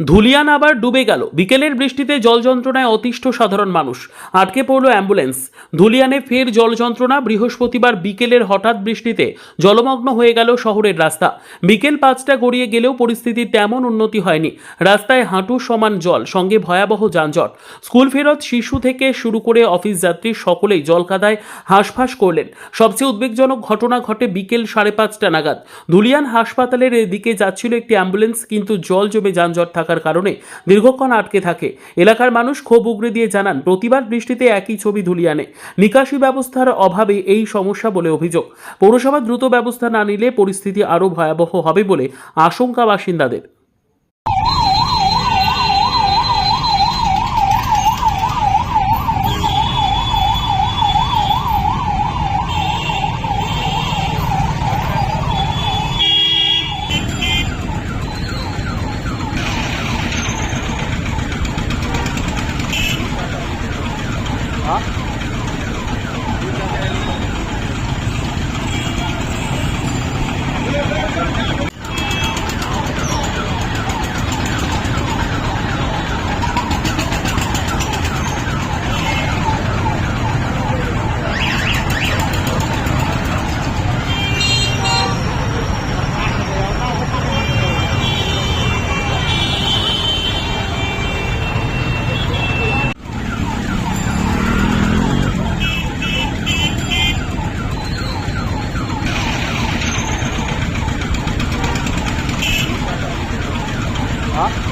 ধুলিয়ান আবার ডুবে গেল। বিকেলের বৃষ্টিতে জল যন্ত্রণায় অতিষ্ঠ সাধারণ মানুষ। আটকে পড়ল অ্যাম্বুলেন্স। ধুলিয়ানে ফের জল যন্ত্রণা বৃহস্পতিবার বিকেলের হঠাৎ বৃষ্টিতে জলমগ্ন হয়ে গেল শহরের রাস্তা। বিকেল পাঁচটা গড়িয়ে গেলেও পরিস্থিতির তেমন উন্নতি হয়নি। রাস্তায় হাঁটু সমান জল, সঙ্গে ভয়াবহ যানজট। স্কুল ফেরত শিশু থেকে শুরু করে অফিস যাত্রী সকলেই জলকাদায় হাঁসফাঁস করলেন। সবচেয়ে উদ্বেগজনক ঘটনা ঘটে বিকেল সাড়ে পাঁচটা নাগাদ। ধুলিয়ান হাসপাতালের দিকে যাচ্ছিল একটি অ্যাম্বুলেন্স, কিন্তু জল জমে যানজট থাকার কারণে দীর্ঘক্ষণ আটকে থাকে। এলাকার মানুষ ক্ষোভ উগড়ে দিয়ে জানান, প্রতিবার বৃষ্টিতে একই ছবি ধুলিয়ানে নিকাশি ব্যবস্থার অভাবে এই সমস্যা বলে অভিযোগ। পৌরসভা দ্রুত ব্যবস্থা না নিলে পরিস্থিতি আরও ভয়াবহ হবে বলে আশঙ্কা বাসিন্দাদের। 啊。啊。